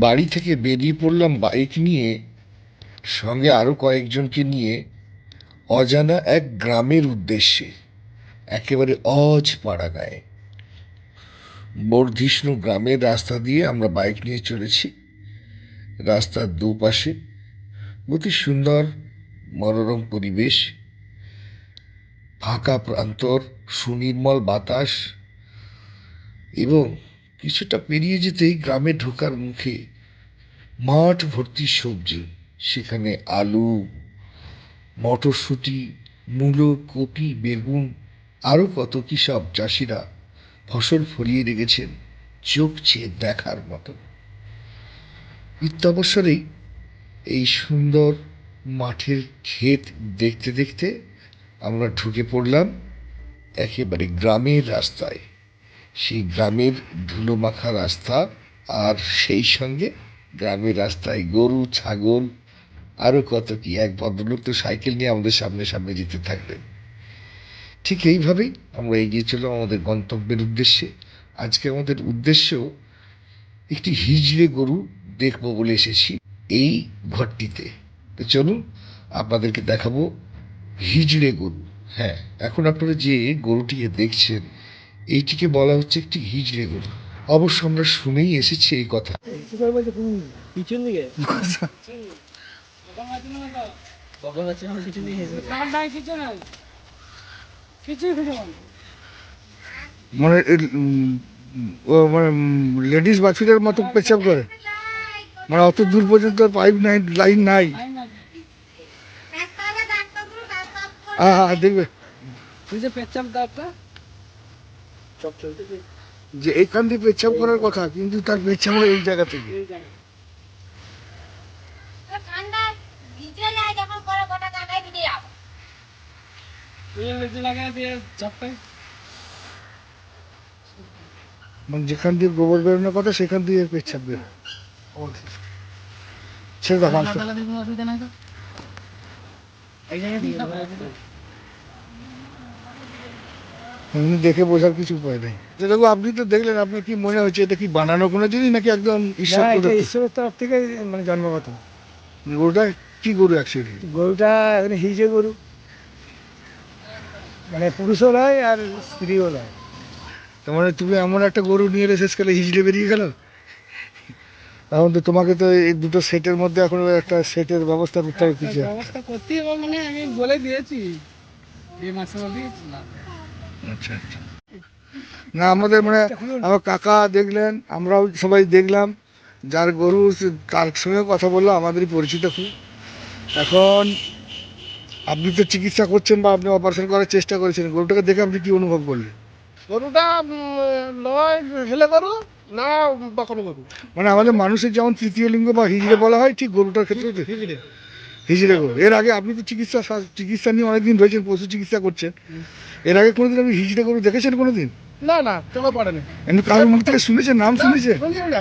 বাড়ি থেকে বেরিয়ে পড়লাম বাইক নিয়ে, সঙ্গে আরও কয়েকজনকে নিয়ে অজানা এক গ্রামের উদ্দেশ্যে, একেবারে অজ পাড়া গায়ে। বর্ধিষ্ণু গ্রামের রাস্তা দিয়ে আমরা বাইক নিয়ে চলেছি। রাস্তার দুপাশে অতি সুন্দর মনোরম পরিবেশ, ফাঁকা প্রান্তর, সুনির্মল বাতাস এবং কিছুটা পেরিয়ে যেতেই গ্রামে ঢোকার মুখে মাঠ ভর্তি সবজি। সেখানে আলু, মটরশুঁটি, মূলো, কপি, বেগুন, আরও কত কী সব চাষিরা ফসল ফলিয়ে রেখেছেন চোখ চেয়ে দেখার মতো। ইত্যবসরেই এই সুন্দর মাঠের ক্ষেত দেখতে দেখতে আমরা ঢুকে পড়লাম একেবারে গ্রামের রাস্তায়। সেই গ্রামের ধুলো মাখা রাস্তা আর সেই সঙ্গে গ্রামের রাস্তায় গরু, ছাগল, আরও কত কি, এক ভদ্রলোক তো সাইকেল নিয়ে আমাদের সামনে সামনে যেতে থাকবেন ঠিক এইভাবেই আমরা এগিয়ে চললাম আমাদের গন্তব্যের উদ্দেশ্যে। আজকে আমাদের উদ্দেশ্য, একটি হিজড়ে গরু দেখব বলে এসেছি এই ঘরটিতে। তো চলুন আপনাদেরকে দেখাবো হিজড়ে গরু। হ্যাঁ এখন আপনারা যে গরুটিকে দেখছেন এইটিকে বলা হচ্ছে একটি হিজড়ে গরু। অবশ্য আমরা শুনেই এসেছি এই কথা। পিছন দিকে। মানে ও মানে লেডিস বাথরুমের মতো পেচাপ করে। মানে অত দূর পর্যন্ত পাইপ নাই লাইন নাই। নাই না হ্যাঁ হ্যাঁ দেখবে তুই যে পেচ্ছাপ দাঁতটা চপ চলতে যে এখান দিয়ে পেচ্ছাপ করার কথা কিন্তু তার পেচ্ছাপ হয় এই জায়গা থেকে এই জায়গায় ঠান্ডা ভিজে যায় যখন পরে গোটা ঠান্ডায় ভিজে যাব তুই লেজে লাগাই দিয়ে চাপটাই মানে যেখান দিয়ে গোবর বেরোনোর কথা সেখান দিয়ে পেচ্ছাপ বের হয়। ছেড়ে দাও মাংস তাহলে কোনো অসুবিধা নাই তো এই জায়গায় দিয়ে দেবো। এমনি দেখে বোঝার কিছু উপায় নেই। তো দেখো আপনি তো দেখলেন আপনার কি মনে হচ্ছে এটা কি বানানো কোনো জিনিস নাকি একদম ঈশ্বর না এটা প্রদত্ত? ঈশ্বরের তরফ থেকে মানে জন্মগত। গরুটা কি গরু অ্যাকচুয়ালি গরুটা এখানে হিজে গরু। মানে পুরুষও নয় আর স্ত্রীও নয়। তার মানে তুমি এমন একটা গরু নিয়ে এলে শেষকালে হিজড়ে বেরিয়ে গেল? এখন তো তোমাকে তো এই দুটো সেটের মধ্যে এখন একটা সেটের ব্যবস্থা করতে হবে কিছু। ব্যবস্থা করতে হবে মানে আমি বলে দিয়েছি। এই মাসে বলে না আচ্ছা আচ্ছা। না আমাদের মানে আমার কাকা দেখলেন আমরাও সবাই দেখলাম। যার গরু তার সঙ্গে কথা বলল আমাদেরই পরিচিত খুব। এখন আপনি তো চিকিৎসা করছেন বা আপনি অপারেশন করার চেষ্টা করেছেন গরুটাকে দেখে আপনি কি অনুভব করলেন? গরুটা নয় হেলে গরু না বকন গরু। মানে আমাদের মানুষের যেমন তৃতীয় লিঙ্গ বা হিজড়ে বলা হয় ঠিক গরুটার ক্ষেত্রে হিজড়ে গরু। এর আগে আপনি তো চিকিৎসা চিকিৎসা নিয়ে অনেকদিন রয়েছেন পশু চিকিৎসা করছেন। এর আগে কোনোদিন আপনি হিজড়ে গরু দেখেছেন কোনোদিন? না না চোখে পড়েনি এমনি কারোর মুখ থেকে শুনেছেন নাম না?